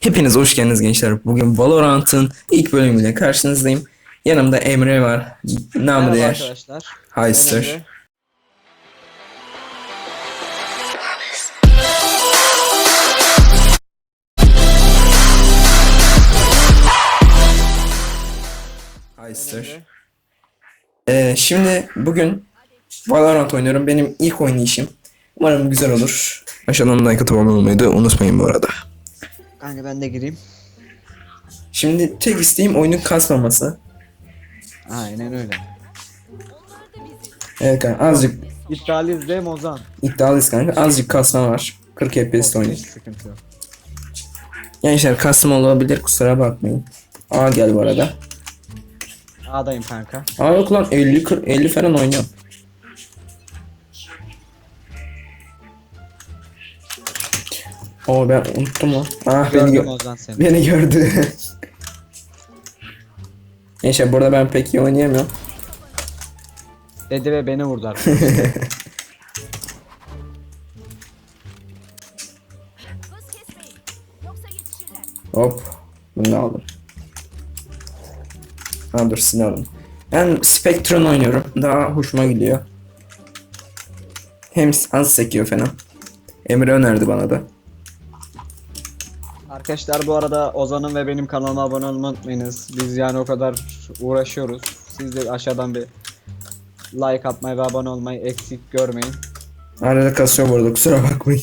Hepiniz hoş geldiniz gençler. Bugün Valorant'ın ilk bölümüyle karşınızdayım. Yanımda Emre var. Namı değer. arkadaşlar. Heister. Heister. Ee, şimdi bugün Valorant oynuyorum. Benim ilk oynayışım. Umarım güzel olur. Aşağıdan like atıp abone olmayı da unutmayın bu arada. Kanka ben de gireyim. Şimdi tek isteğim oyunun kasmaması. Aynen öyle. Evet kanka azıcık İddialıyız değil mi Ozan? iddialıyız kanka. Azıcık kasma var. 40 FPS oynuyor. Hiç sıkıntı yok. Gençler kasma olabilir kusura bakmayın. Aa gel bu arada. A'dayım kanka. Aa yok lan 50 40 50 falan oynuyorum. Oo ben unuttum lan. Ah beni, gö- Ozan seni. beni gördü. Neyse burada ben pek iyi oynayamıyorum. Dedi ve beni vurdu arkadaşlar. Hız kesmeyin. Yoksa yetişirler. Hop. Bunu da aldım. Ha dur silah aldım. Ben Spectrum oynuyorum. Daha hoşuma gidiyor. Hem az sekiyor falan. Emre önerdi bana da. Arkadaşlar bu arada Ozan'ın ve benim kanalıma abone olmayı unutmayınız. Biz yani o kadar uğraşıyoruz. Siz de aşağıdan bir like atmayı ve abone olmayı eksik görmeyin. Arada kasıyor bu arada kusura bakmayın.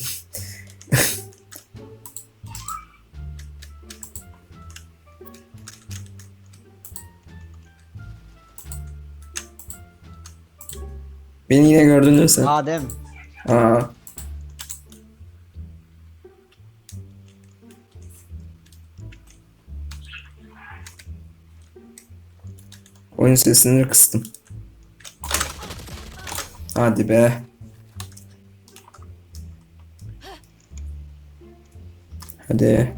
Beni yine gördün değil mi sen? Adem. Aa. Oyun sesini kıstım. Hadi be. Hadi.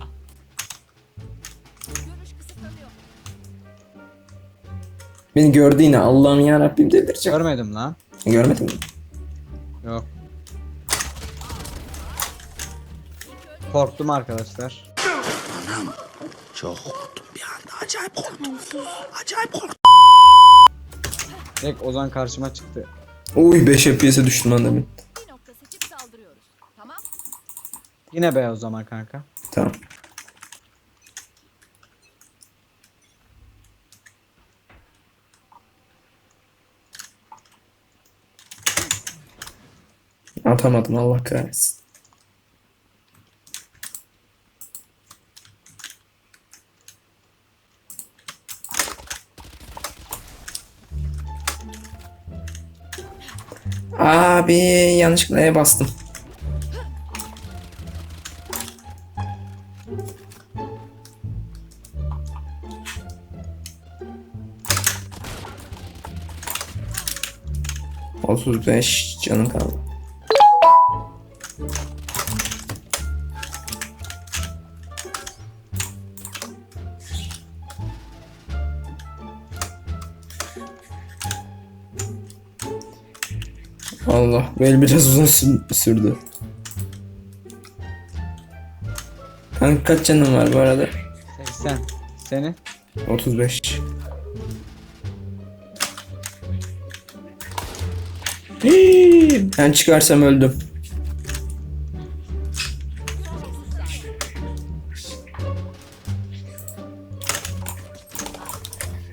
Beni gördü yine. Allah'ım ya Rabbim delireceğim. Görmedim lan. Görmedin mi? Yok. Korktum arkadaşlar. Direkt Ozan karşıma çıktı. Uy 5 FPS'e düştüm lan demin. Bir nokta seçip saldırıyoruz. Tamam. Yine be o zaman kanka. Tamam. Atamadım Allah kahretsin. Abi yanlışlıkla E bastım. Otuz beş canım kaldı. Allah böyle biraz uzun sü- sürdü. Kanka kaç canım var bu arada? 80. Seni? 35. Hii, ben çıkarsam öldüm.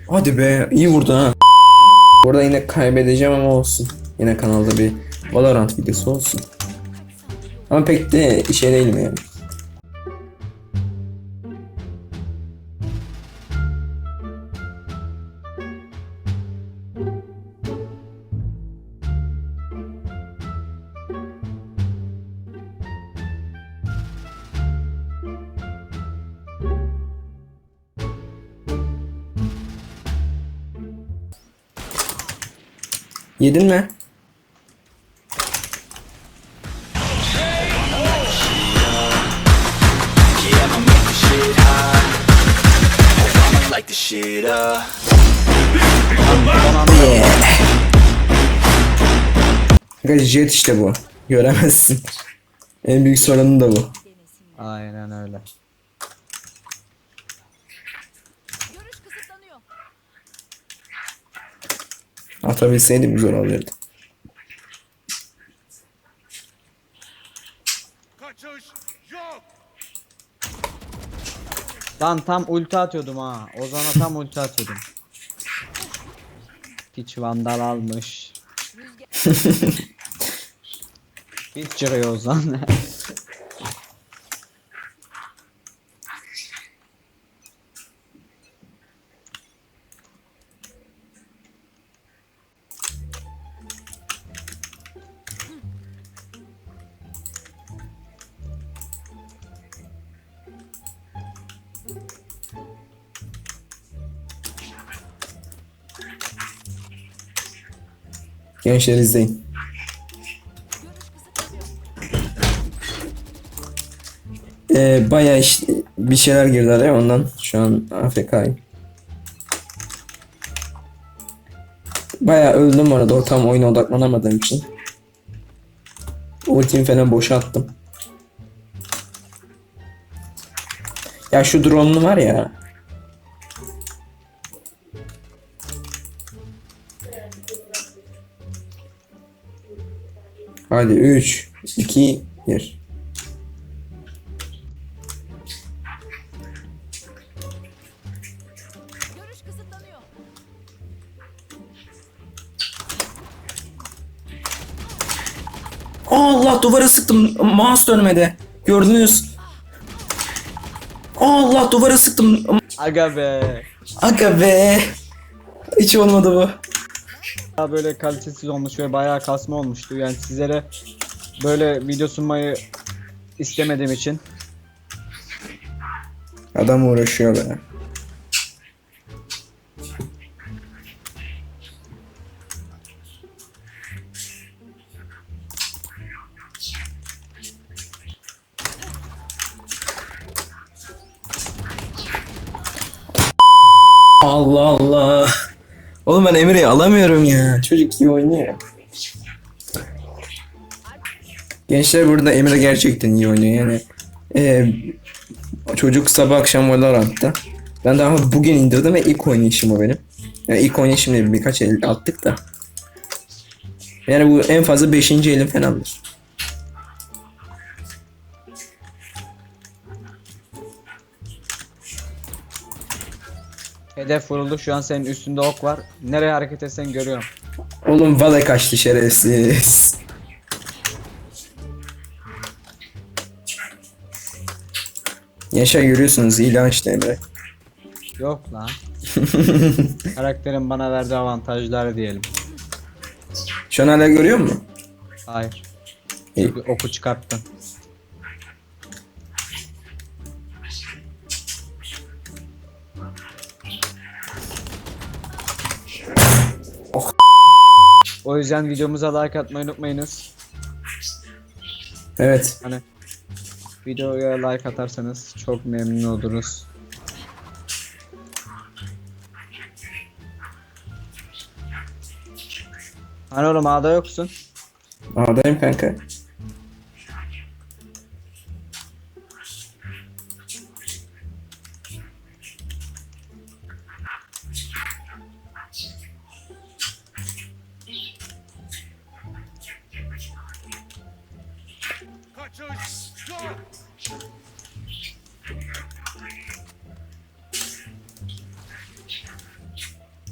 Hadi be iyi vurdu ha. Burada yine kaybedeceğim ama olsun. Yine kanalda bir Valorant videosu olsun. Ama pek de işe değilim yani. Yedin mi? it jet işte bu. Göremezsin. En büyük sorunu da bu. Aynen öyle. Atabilseydim güzel olurdu. Lan tam ulti atıyordum ha. Ozan'a tam ulti atıyordum. Piç vandal almış. Hiç cırıyor Ozan. Gençler izleyin. Ee, bayağı iş, bir şeyler girdi araya ondan şu an AFK'yim. Bayağı öldüm orada o tam oyuna odaklanamadığım için. Ultimi falan boşa attım. Ya şu drone'lu var ya. Hadi 3, 2, 1. Görüş kısıtlanıyor. Allah duvara sıktım. Mouse dönmedi. Gördünüz. Allah duvara sıktım. Aga be. Aga be. Hiç olmadı bu. Daha böyle kalitesiz olmuş ve bayağı kasma olmuştu. Yani sizlere böyle video sunmayı istemediğim için Adam uğraşıyor be. Allah Allah. Oğlum ben Emre'yi alamıyorum ya. Çocuk iyi oynuyor. Gençler burada Emre gerçekten iyi oynuyor yani. Ee, çocuk sabah akşam Valorant'ta. Ben daha bugün indirdim ve ilk oynayışım o benim. Yani ilk oynayışım değil birkaç el attık da. Yani bu en fazla 5. elim falandır. Hedef vuruldu. Şu an senin üstünde ok var. Nereye hareket etsen görüyorum. Oğlum vale kaçtı şerefsiz. Yaşa görüyorsunuz ilan işte Emre. Yok lan. Karakterin bana verdiği avantajlar diyelim. Şu an hala görüyor musun? Hayır. İyi. Çünkü oku çıkarttın. O yüzden videomuza like atmayı unutmayınız. Evet. Hani videoya like atarsanız çok memnun oluruz. Hani oğlum A'da yoksun. Ağdayım kanka.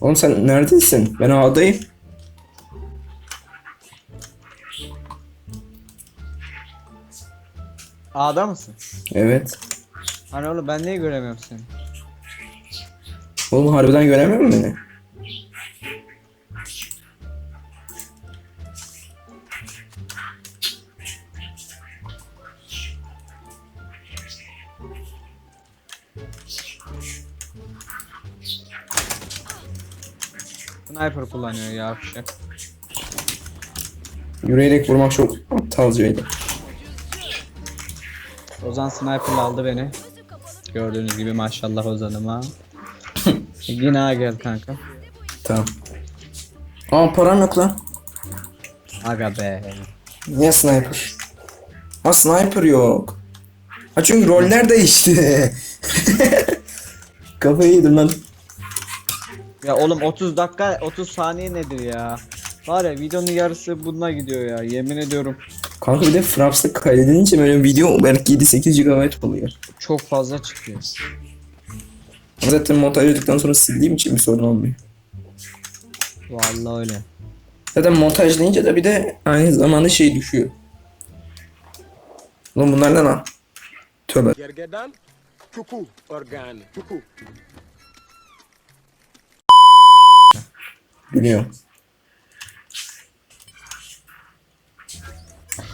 Oğlum sen neredesin? Ben A'dayım. A'da mısın? Evet. Hani oğlum ben niye göremiyorum seni? Oğlum harbiden göremiyor musun beni? Sniper kullanıyor ya bir şey. Yürüyerek vurmak çok aptalcaydı. Ozan sniper'la aldı beni. Gördüğünüz gibi maşallah Ozan'ıma. Yine gel kanka. Tamam. Aa param yok lan. Aga be. Niye sniper? Ha sniper yok. Ha çünkü roller değişti. Kafayı yedim lan. Ya oğlum 30 dakika 30 saniye nedir ya? Var ya videonun yarısı bununla gidiyor ya yemin ediyorum. Kanka bir de Fraps'ta kaydedince böyle video belki 7-8 GB oluyor. Çok fazla çıkıyor. Ama Zaten montaj edildikten sonra sildiğim için bir sorun olmuyor. Vallahi öyle. Zaten montaj deyince de bir de aynı zamanda şey düşüyor. Lan bunlar ne lan? Tövbe. Gergedan, cuckoo, organ, cuckoo. Biliyorum.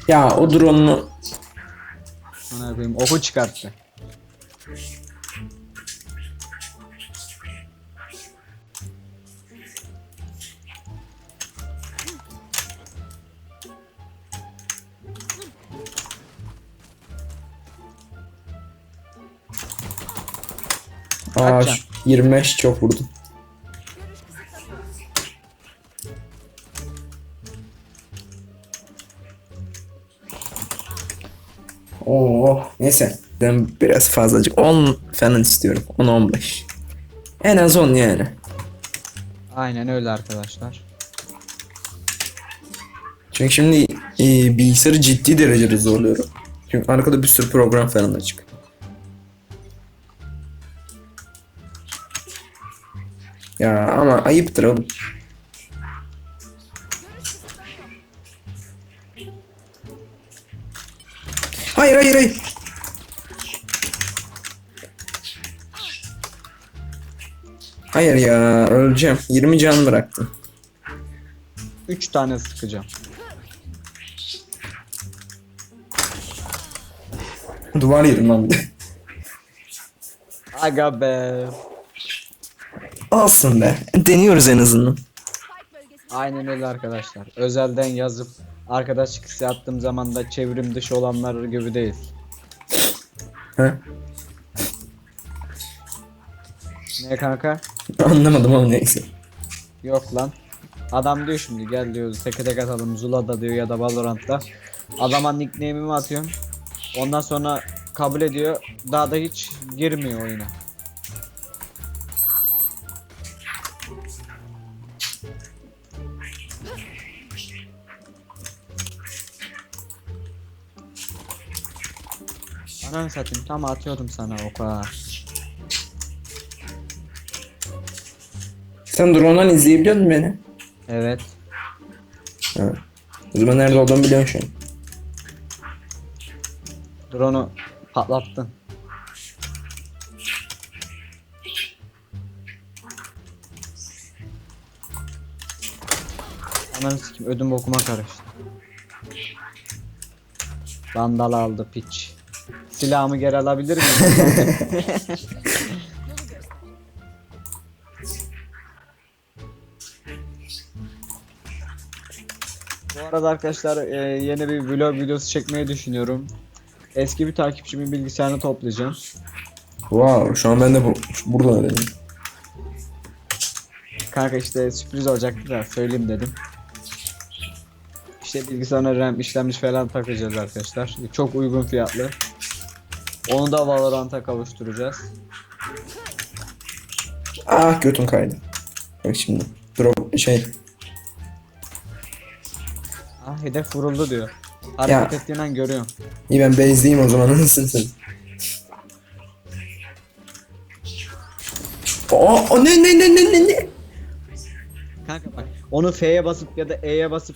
Ya o drone'unu Sana yapayım oku çıkarttı. Aa, Kaç şu 25 çok vurdum. Oo, neyse. Ben biraz fazlacık 10 falan istiyorum. 10-15. En az 10 yani. Aynen öyle arkadaşlar. Çünkü şimdi e, bilgisayarı ciddi derecede zorluyorum. Çünkü arkada bir sürü program falan açık. Ya ama ayıptır oğlum. Hayır hayır hayır. Hayır ya öleceğim. 20 can bıraktım. 3 tane sıkacağım. Duvar yedim lan. Aga be. Olsun be. Deniyoruz en azından. Aynen öyle arkadaşlar. Özelden yazıp arkadaşlık hissi attığım zaman da çevrim dışı olanlar gibi değil. He? Ne kanka? Anlamadım ama neyse. Yok lan. Adam diyor şimdi gel diyor teke tek atalım Zula'da diyor ya da Valorant'ta. Adama nickname'imi atıyorum. Ondan sonra kabul ediyor. Daha da hiç girmiyor oyuna. Ananı satayım tam atıyordum sana o kadar. Sen drone'dan izleyebiliyor musun beni? Evet. Ha. O zaman nerede olduğumu biliyorsun şu an. Drone'u patlattın. Ananı sikim ödüm bokuma karıştı. Vandal aldı piç. Silahımı geri alabilir miyim? Bu arada arkadaşlar e, yeni bir vlog videosu çekmeyi düşünüyorum. Eski bir takipçimin bilgisayarını toplayacağım. Wow, şu an ben de bu, burada öyleyim. Kanka işte sürpriz olacaktı da söyleyeyim dedim. İşte bilgisayarına RAM işlemci falan takacağız arkadaşlar. Çok uygun fiyatlı. Onu da Valorant'a kavuşturacağız. Ah götüm kaydı. Bak şimdi. Drop şey. Ah hedef vuruldu diyor. Hareket ettiğin an görüyorum. İyi ben base'deyim o zaman nasılsın sen? Aa, o ne ne ne ne ne ne? Kanka bak onu F'ye basıp ya da E'ye basıp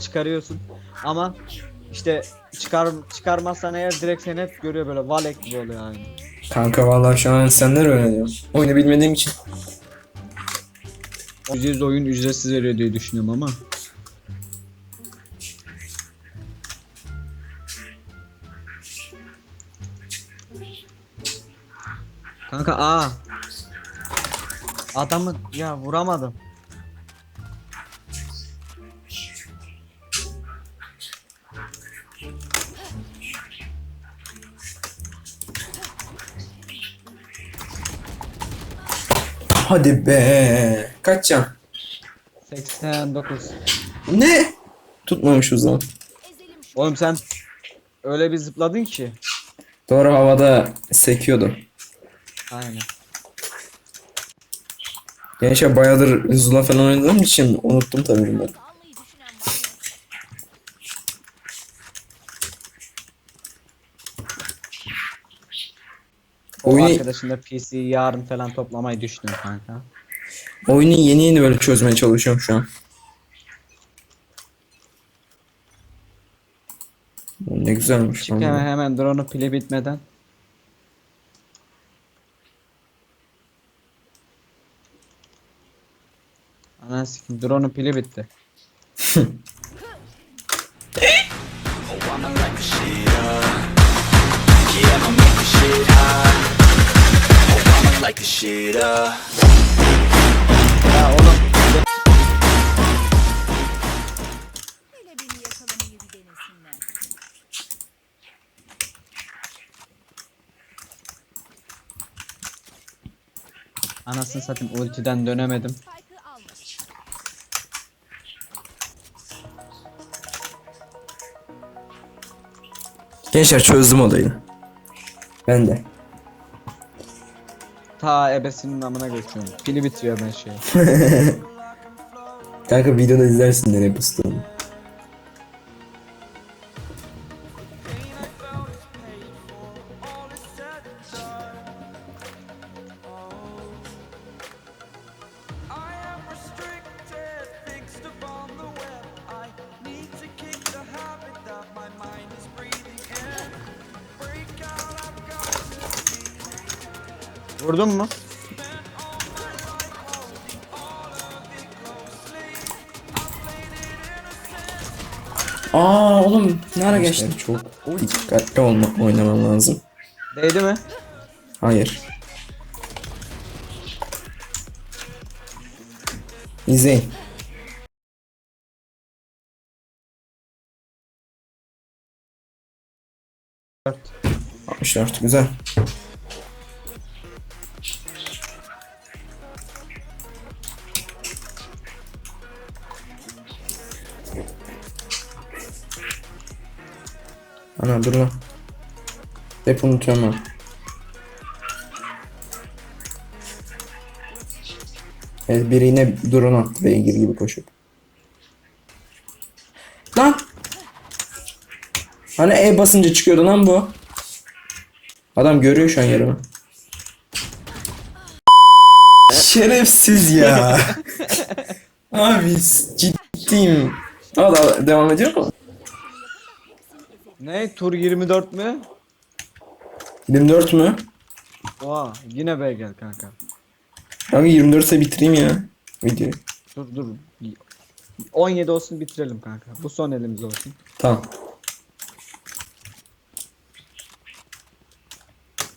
çıkarıyorsun. Ama işte çıkar çıkarmazsan eğer direkt seni hep görüyor böyle valek gibi oluyor yani. Kanka vallahi şu an senden öğreniyorum. Oyunu bilmediğim için. %100 oyun ücretsiz veriyor diye düşünüyorum ama. Kanka aa. Adamı ya vuramadım. Hadi be. Kaç can? 89. Ne? Tutmamış şu Oğlum sen öyle bir zıpladın ki. Doğru havada sekiyordu. Aynen. Gençler bayağıdır Zula falan oynadığım için unuttum tabii bunları. Almayı düşünen var mı? O Oyunu, arkadaşın da PC yarın falan toplamayı düşünüyorum kanka. oyunu yeni yeni böyle çözmeye çalışıyorum şu an. Ne güzelmiş. Çık hemen hemen drone'un pili bitmeden. Ananı sikim drone'un pili bitti. Oh, shit up. The shit up. Ya oğlum Hele beni yakalamayı bir denesinler. anasını satayım ultiden dönemedim. Spike'ı. Gençler çözdüm olayı. Ben de. Ta ebesinin amına geçiyorum. Pili bitiyor ben şey. Kanka videoda izlersin nereye pıstığımı. Vurdun mu? Aa oğlum ne ara geçtin? Çok dikkatli olma, oynamam lazım. Değdi mi? Hayır. İzleyin. Dört. 64 güzel. Ana dur lan. Hep unutuyorum ben. Evet biri yine drone attı beygir gibi koşup. Lan! Hani E basınca çıkıyordu lan bu. Adam görüyor şu an yerimi. Şerefsiz ya. Abi ciddiyim. Aa, da- devam ediyor mu? Ne? Tur 24 mü? 24 mü? Oha yine B gel kanka. Kanka 24 ise bitireyim ya videoyu. Dur dur. 17 olsun bitirelim kanka. Bu son elimiz olsun. Tamam.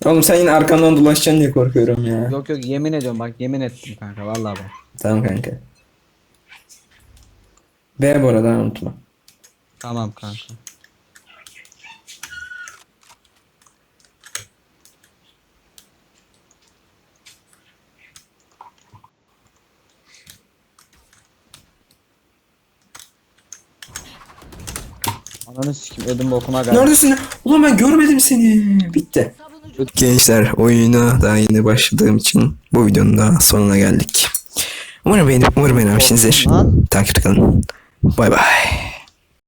Oğlum sen yine arkamdan dolaşacaksın diye korkuyorum ya. Yok yok yemin ediyorum bak yemin ettim kanka vallahi bak. Tamam kanka. B bu arada unutma. Tamam kanka. Ananı sikim ödüm bokuma geldi. Neredesin? Ulan ben görmedim seni. Bitti. Gençler oyuna daha yeni başladığım için bu videonun da sonuna geldik. Umarım beğenip umarım beğenmişsinizdir. Takipte kalın. Bay bay.